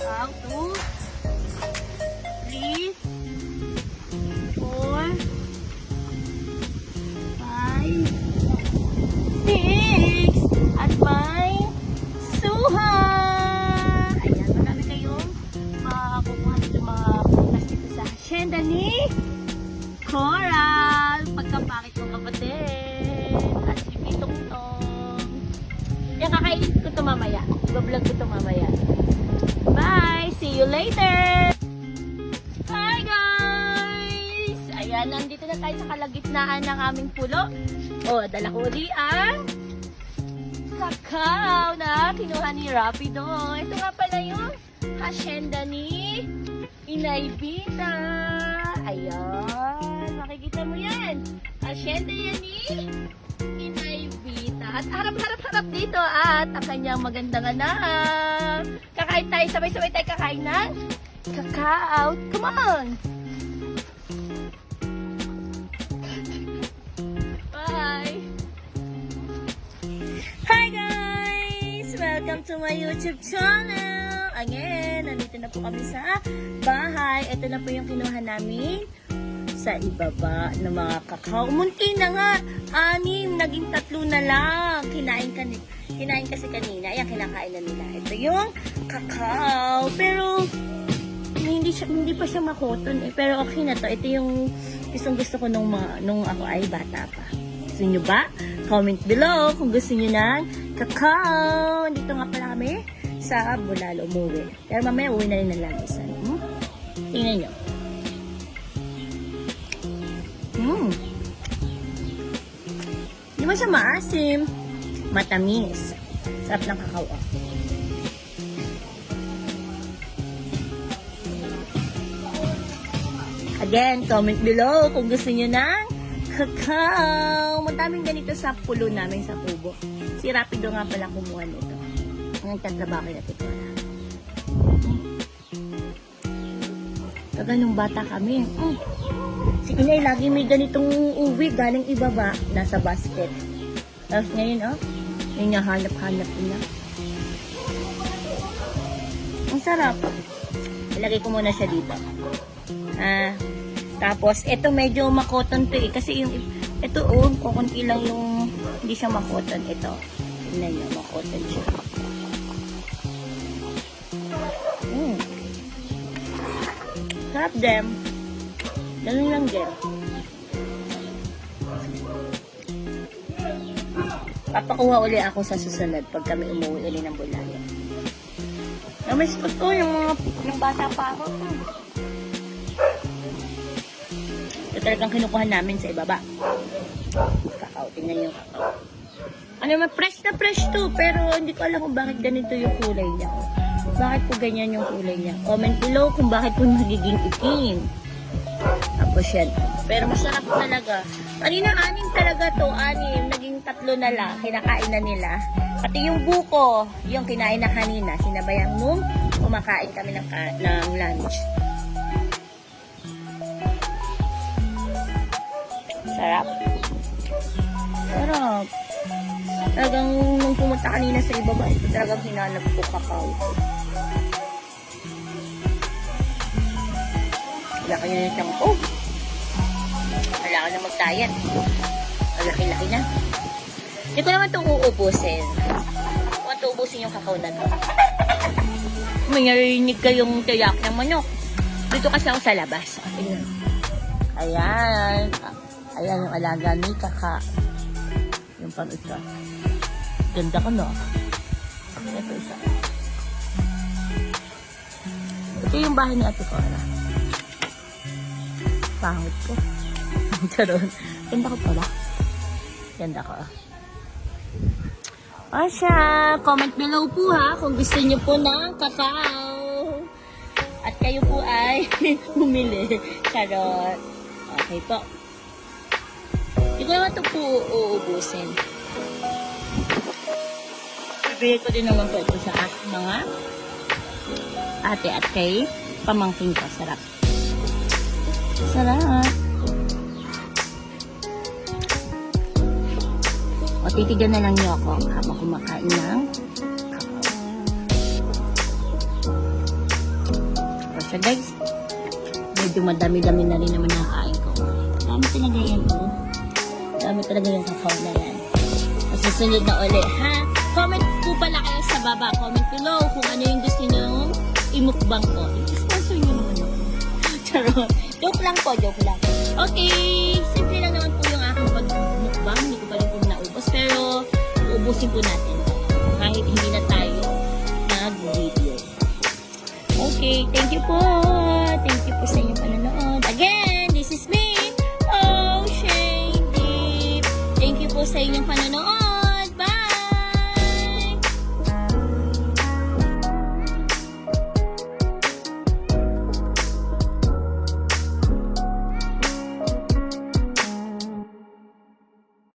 Kakao. Two. Three. Four. Five. Six. At may suha. Ayan, marami kayong makukuha dito mga bukas dito sa hacienda ni Coral. Pagkapakit ng kapatid. At si Pitong Tong. Yan, kakainin ko ito mamaya. Ibablog ko ito mamaya. You later! Hi guys! Ayan, nandito na tayo sa kalagitnaan ng aming pulo. O, dala ko uli ang kakao na kinuha ni Rapido. Ito nga pala yung hacienda ni Inay Bita. Ayan, makikita mo yan. Hacienda yan ni Inay Bita. At harap-harap-harap dito at ang kanyang magandang anak. Kakain tayo, sabay-sabay tayo kakain ng kakao. Come on! Bye! Hi guys! Welcome to my YouTube channel! Again, nandito na po kami sa bahay. Ito na po yung kinuha namin sa ibaba ng mga kakao. Munti na nga! Anim! Naging tatlo na lang! Kinain, kan kinain kasi kanina. Ayan, kinakain na nila. Ito yung kakao. Pero, hindi siya hindi pa siya makoton eh. Pero okay na to. Ito yung gustong gusto ko nung, mga, nung ako ay bata pa. Gusto nyo ba? Comment below kung gusto nyo ng kakao. Dito nga pala kami sa Bulalo umuwi. Pero mamaya uwi na rin ng Lagisan. Hmm? Tingnan nyo. Mo siya maasim. Matamis. Sarap ng kakao. ah. Again, comment below kung gusto niyo ng kakao. Madaming ganito sa pulo namin sa kubo. Si Rapido nga pala kumuha nito. Ang nagtatrabaho na ito. Taga nung bata kami. Mm. Si Inay lagi may ganitong uwi galing ibaba. Nasa basket. Tapos ngayon, oh. Yung hanap-hanap niya. Ang sarap. Ilagay ko muna siya dito. Ah, tapos, ito medyo makoton to eh. Kasi yung, ito oh, kukunti lang yung, hindi siya makoton. Ito, tingnan nyo, makoton siya. Mm. Sarap dem. Ganun lang din. Papakuha uli ako sa susunod pag kami umuwi uli ng Bulaya. Namiss ko to, yung mga, yung bata pa ako. Hmm. Ito talagang kinukuha namin sa ibaba. Kakao, tingnan yung kakao. Ano naman, fresh na fresh to, pero hindi ko alam kung bakit ganito yung kulay niya. Bakit po ganyan yung kulay niya? Comment below kung bakit po nagiging itim. Tapos yan. Pero masarap talaga. Kanina anim talaga to, anim. Naging tatlo na lang. Kinakain na nila. Pati yung buko, yung kinain na kanina. Sinabayang nung kumakain kami ng, ng lunch. Sarap. Sarap. Talagang nung pumunta kanina sa ibaba, ito talagang hinanap ko kakao. Laki na yung siyang, oh! Wala ka na mag-diet. Ang laki-laki na. Hindi ko naman itong uubusin. Huwag itong ubusin yung kakao na to. May narinig kayong tiyak ng manok. Dito kasi ako sa labas. Ayan. Ayan yung alaga ni Kaka. Yung pang isa. Ganda ko, no? Ito isa. Ito yung bahay ni Ate Cora. Pangit ko. Charon. Ganda ko pala. Ganda ko. O siya, comment below po ha kung gusto niyo po ng kakao. At kayo po ay bumili. Charot. Okay po. Hindi ko naman ito po uubusin. Bibigay ko din naman po ito sa mga ate at kay pamangking ko. Sarap. Sarap. O, titigan na lang niyo ako habang kumakain ng kapaw. O siya guys, medyo madami-dami na rin naman ang kain ko. Dami talaga yan oh. Dami talaga yung kakao na yan. Sa susunod na ulit, ha? Comment po pala kayo sa baba. Comment below kung ano yung gusto nyo imukbang ko. Joke lang po, joke lang. Okay, simple lang naman po yung aking pagmukbang. Hindi ko pa rin po naubos. Pero, uubusin po natin. Kahit hindi na tayo nag-video. Okay, thank you po. Thank you po sa inyong panonood. Again, this is me, Oh Shane Deep. Thank you po sa inyong panonood.